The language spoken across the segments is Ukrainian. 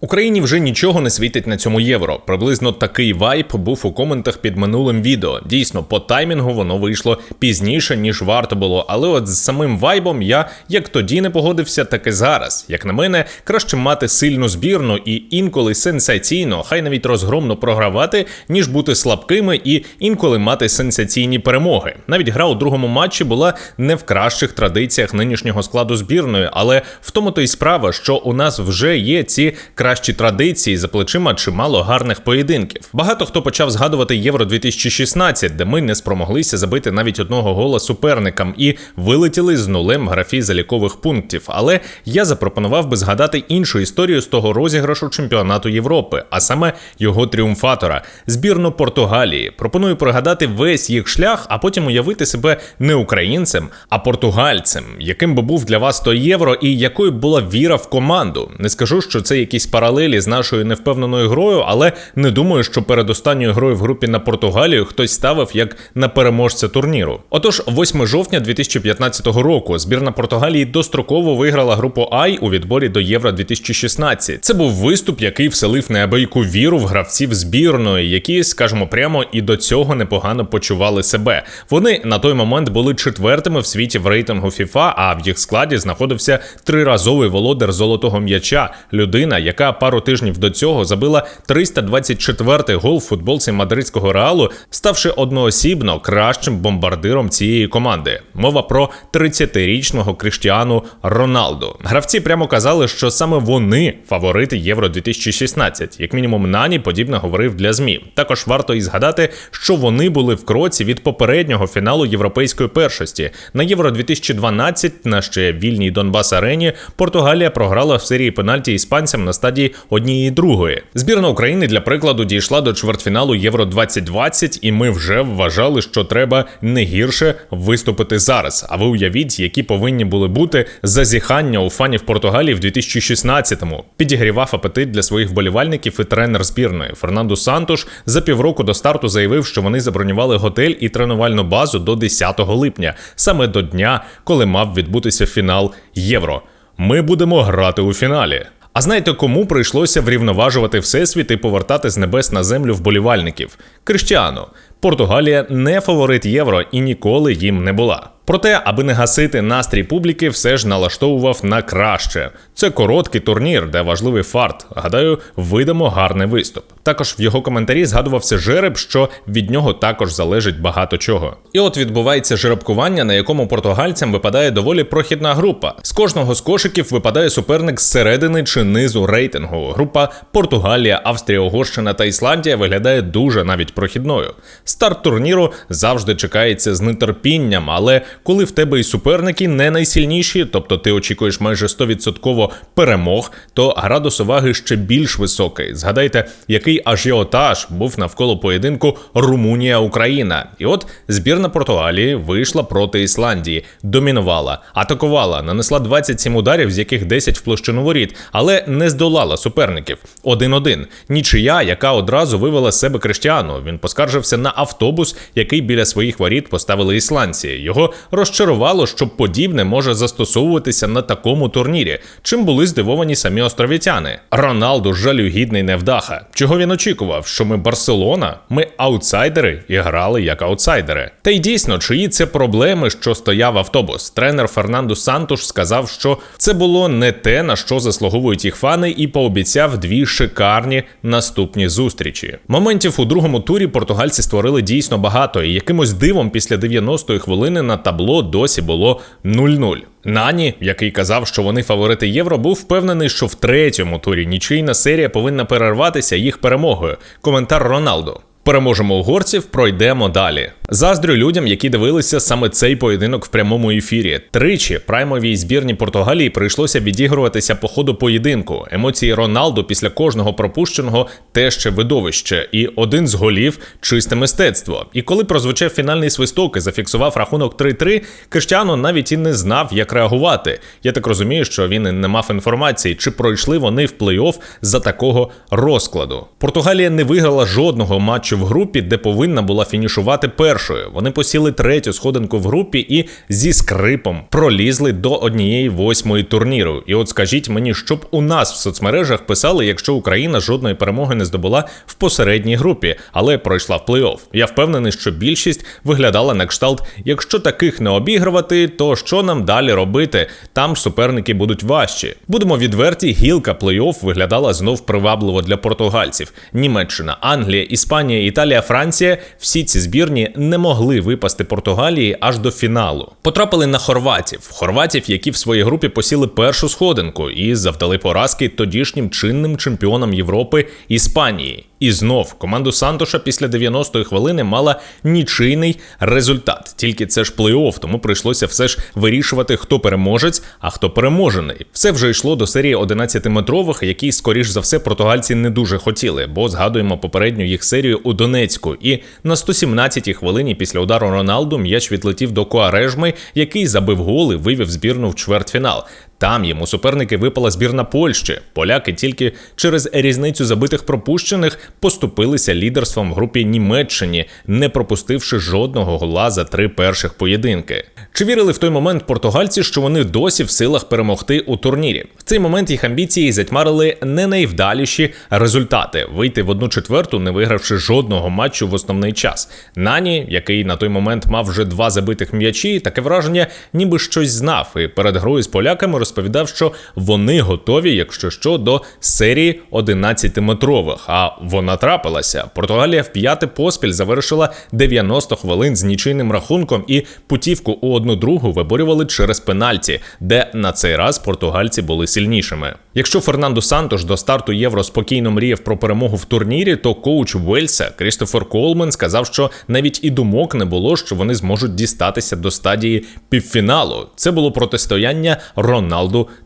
Україні вже нічого не світить на цьому євро. Приблизно такий вайб був у коментах під минулим відео. Дійсно, по таймінгу воно вийшло пізніше, ніж варто було. Але от з самим вайбом я як тоді не погодився, так і зараз. Як на мене, краще мати сильну збірну і інколи сенсаційно, хай навіть розгромно програвати, ніж бути слабкими і інколи мати сенсаційні перемоги. Навіть гра у другому матчі була не в кращих традиціях нинішнього складу збірної, але в тому то й справа, що у нас вже є ці кращі традиції за плечима чимало гарних поєдинків. Багато хто почав згадувати Євро 2016, де ми не спромоглися забити навіть одного гола суперникам і вилетіли з нулем графі залікових пунктів. Але я запропонував би згадати іншу історію з того розіграшу чемпіонату Європи, а саме його тріумфатора збірну Португалії. Пропоную пригадати весь їх шлях, а потім уявити себе не українцем, а португальцем, яким би був для вас то євро і якою була віра в команду. Не скажу, що це якісь паралелі з нашою невпевненою грою, але не думаю, що перед останньою грою в групі на Португалію хтось ставив як на переможця турніру. Отож, 8 жовтня 2015 року збірна Португалії достроково виграла групу Ай у відборі до Євро 2016. Це був виступ, який вселив неабияку віру в гравців збірної, які, скажімо прямо, і до цього непогано почували себе. Вони на той момент були четвертими в світі в рейтингу FIFA, а в їх складі знаходився триразовий володар золотого м'яча, людина, яка пару тижнів до цього забила 324-й гол в футболці мадридського реалу, ставши одноосібно кращим бомбардиром цієї команди. Мова про 30-річного Кріштіану Роналду. Гравці прямо казали, що саме вони фаворити Євро 2016. Як мінімум, Нані подібно говорив для змі. Також варто і згадати, що вони були в кроці від попереднього фіналу європейської першості на Євро 2012 на ще вільній Донбас Арені. Португалія програла в серії пенальті іспанцям на стадії однієї другої. Збірна України для прикладу дійшла до чвертьфіналу Євро 2020 і ми вже вважали, що треба не гірше виступити зараз. А ви уявіть, які повинні були бути зазіхання у фанів Португалії в 2016-му. Підігрівав апетит для своїх вболівальників і тренер збірної Фернандо Сантош за півроку до старту заявив, що вони забронювали готель і тренувальну базу до 10 липня, саме до дня, коли мав відбутися фінал Євро. Ми будемо грати у фіналі. А знаєте, кому прийшлося врівноважувати всесвіт і повертати з небес на землю вболівальників? Криштіану. Португалія не фаворит євро і ніколи їм не була. Проте, аби не гасити настрій публіки, все ж налаштовував на краще. Це короткий турнір, де важливий фарт. Гадаю, видамо гарний виступ. Також в його коментарі згадувався жереб, що від нього також залежить багато чого. І от відбувається жеребкування, на якому португальцям випадає доволі прохідна група. З кожного з кошиків випадає суперник з середини чи низу рейтингу. Група Португалія, Австрія, Угорщина та Ісландія виглядає дуже навіть прохідною. Старт турніру завжди чекається з нетерпінням, але коли в тебе і суперники не найсильніші, тобто ти очікуєш майже 100% перемог, то градус уваги ще більш високий. Згадайте, який ажіотаж був навколо поєдинку Румунія-Україна. І от збірна Португалії вийшла проти Ісландії, домінувала, атакувала, нанесла 27 ударів, з яких 10 в площину воріт, але не здолала суперників. 1-1. Нічия, яка одразу вивела з себе Криштіану. Він поскаржився на автобус, який біля своїх воріт поставили ісландці. Його розчарувало, що подібне може застосовуватися на такому турнірі, чим були здивовані самі островітяни. Роналду жалюгідний невдаха. Чого він очікував? Що ми Барселона? Ми аутсайдери і грали як аутсайдери. Та й дійсно, чиї це проблеми, що стояв автобус. Тренер Фернандо Сантуш сказав, що це було не те, на що заслуговують їх фани, і пообіцяв дві шикарні наступні зустрічі. Моментів у другому турі португальці створили дійсно багато, і якимось дивом після 90-ї хвилини на табло досі було 0-0. Нані, який казав, що вони фаворити євро, був впевнений, що в третьому турі нічийна серія повинна перерватися їх перемогою. Коментар Роналду. Переможемо угорців, пройдемо далі. Заздрю людям, які дивилися саме цей поєдинок в прямому ефірі. Тричі праймовій збірні Португалії прийшлося відігруватися по ходу поєдинку. Емоції Роналду після кожного пропущеного те ще видовище, і один з голів чисте мистецтво. І коли прозвучав фінальний свисток і зафіксував рахунок 3-3, Криштіану навіть і не знав, як реагувати. Я так розумію, що він і не мав інформації, чи пройшли вони в плей-офф за такого розкладу. Португалія не виграла жодного матчу в групі, де повинна була фінішувати першою. Вони посіли третю сходинку в групі і зі скрипом пролізли до однієї восьмої турніру. І от скажіть мені, щоб у нас в соцмережах писали, якщо Україна жодної перемоги не здобула в посередній групі, але пройшла в плей-офф. Я впевнений, що більшість виглядала на кшталт. Якщо таких не обігрувати, то що нам далі робити? Там суперники будуть важчі. Будемо відверті, гілка плей-офф виглядала знов привабливо для португальців. Німеччина, Англія, Іспанія, Італія, Франція всі ці збірні не могли випасти Португалії аж до фіналу. Потрапили на хорватів, хорватів, які в своїй групі посіли першу сходинку і завдали поразки тодішнім чинним чемпіонам Європи Іспанії. І знов команду Сантоша після 90-ї хвилини мала нічийний результат. Тільки це ж плей-офф, тому прийшлося все ж вирішувати, хто переможець, а хто переможений. Все вже йшло до серії 11-метрових, які, скоріш за все, португальці не дуже хотіли, бо згадуємо попередню їх серію у Донецьку. І на 117-й хвилині після удару Роналду м'яч відлетів до Куарежми, який забив гол і вивів збірну в чвертьфінал. Там йому суперники випала збірна Польщі. Поляки тільки через різницю забитих пропущених поступилися лідерством в групі Німеччині, не пропустивши жодного гола за три перших поєдинки. Чи вірили в той момент португальці, що вони досі в силах перемогти у турнірі? В цей момент їх амбіції затьмарили не найвдаліші результати вийти в одну четверту, не вигравши жодного матчу в основний час. Нані, який на той момент мав вже два забитих м'ячі, таке враження, ніби щось знав, і перед грою з поляками розповідав, що вони готові, якщо що, до серії 11-метрових. А вона трапилася. Португалія в п'яте поспіль завершила 90 хвилин з нічийним рахунком і путівку у одну другу виборювали через пенальті, де на цей раз португальці були сильнішими. Якщо Фернандо Сантош до старту євро спокійно мріяв про перемогу в турнірі, то коуч Вельса Крістофер Колмен сказав, що навіть і думок не було, що вони зможуть дістатися до стадії півфіналу. Це було протистояння Роналду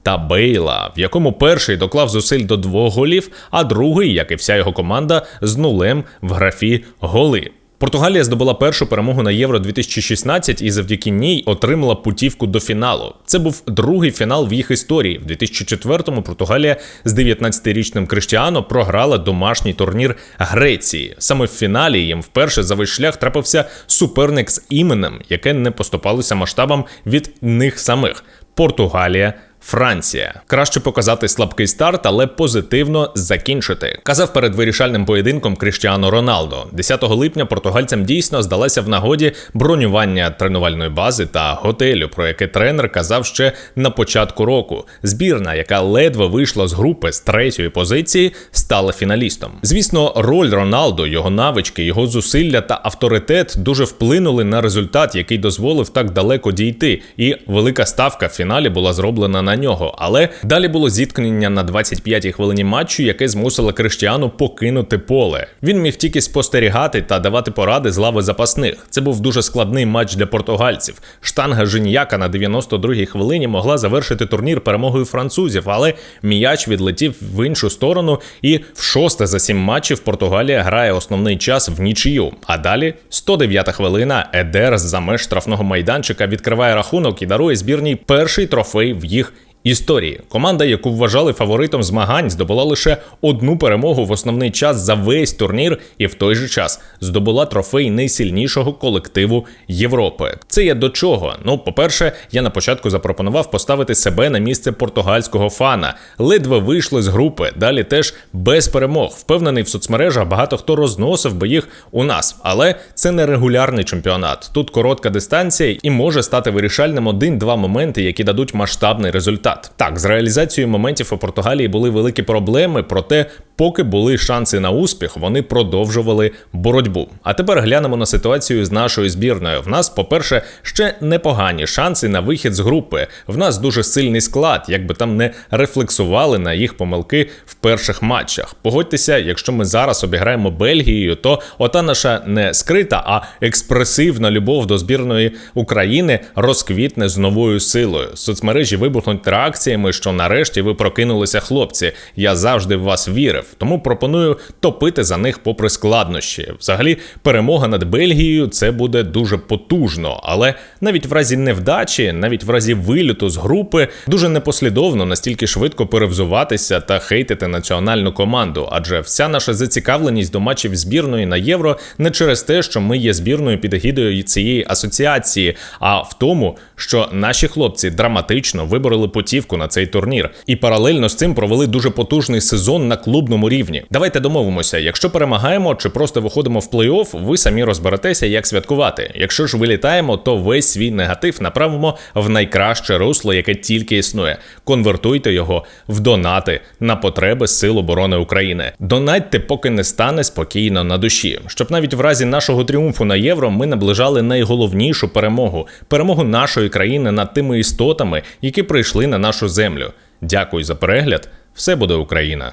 та Бейла, в якому перший доклав зусиль до двох голів, а другий, як і вся його команда, з нулем в графі голи. Португалія здобула першу перемогу на Євро 2016 і завдяки ній отримала путівку до фіналу. Це був другий фінал в їх історії. В 2004-му Португалія з 19-річним Криштіано програла домашній турнір Греції. Саме в фіналі їм вперше за весь шлях трапився суперник з іменем, яке не поступалося масштабам від них самих Португалія. Франція краще показати слабкий старт, але позитивно закінчити. Казав перед вирішальним поєдинком Кріштіану Роналдо. 10 липня португальцям дійсно здалася в нагоді бронювання тренувальної бази та готелю, про яке тренер казав ще на початку року. Збірна, яка ледве вийшла з групи з третьої позиції, стала фіналістом. Звісно, роль Роналдо, його навички, його зусилля та авторитет дуже вплинули на результат, який дозволив так далеко дійти. І велика ставка в фіналі була зроблена на на нього. Але далі було зіткнення на 25-й хвилині матчу, яке змусило Криштіану покинути поле. Він міг тільки спостерігати та давати поради з лави запасних. Це був дуже складний матч для португальців. Штанга Женіяка на 92-й хвилині могла завершити турнір перемогою французів, але м'яч відлетів в іншу сторону, і в шосте за сім матчів Португалія грає основний час в нічию. А далі 109-та хвилина. Едер за меж штрафного майданчика відкриває рахунок і дарує збірній перший трофей в їх Історії команда, яку вважали фаворитом змагань, здобула лише одну перемогу в основний час за весь турнір, і в той же час здобула трофей найсильнішого колективу Європи. Це є до чого? Ну, по-перше, я на початку запропонував поставити себе на місце португальського фана. Ледве вийшли з групи. Далі теж без перемог. Впевнений в соцмережах багато хто розносив би їх у нас, але це не регулярний чемпіонат. Тут коротка дистанція і може стати вирішальним один-два моменти, які дадуть масштабний результат результат. Так, з реалізацією моментів у Португалії були великі проблеми, проте, поки були шанси на успіх, вони продовжували боротьбу. А тепер глянемо на ситуацію з нашою збірною. В нас, по-перше, ще непогані шанси на вихід з групи. В нас дуже сильний склад, якби там не рефлексували на їх помилки в перших матчах. Погодьтеся, якщо ми зараз обіграємо Бельгією, то ота наша не скрита, а експресивна любов до збірної України розквітне з новою силою. Соцмережі вибухнуть реакціями, що нарешті ви прокинулися, хлопці. Я завжди в вас вірив. Тому пропоную топити за них попри складнощі. Взагалі, перемога над Бельгією це буде дуже потужно, але навіть в разі невдачі, навіть в разі виліту з групи, дуже непослідовно настільки швидко перевзуватися та хейтити національну команду, адже вся наша зацікавленість до матчів збірної на євро не через те, що ми є збірною під егідою цієї асоціації, а в тому, що наші хлопці драматично вибороли путівку на цей турнір і паралельно з цим провели дуже потужний сезон на клубному рівні. Давайте домовимося, якщо перемагаємо чи просто виходимо в плей-офф, ви самі розберетеся, як святкувати. Якщо ж вилітаємо, то весь свій негатив направимо в найкраще русло, яке тільки існує. Конвертуйте його в донати на потреби Сил оборони України. Донатьте, поки не стане спокійно на душі, щоб навіть в разі нашого тріумфу на євро ми наближали найголовнішу перемогу перемогу нашої країни над тими істотами, які прийшли на нашу землю. Дякую за перегляд. Все буде Україна!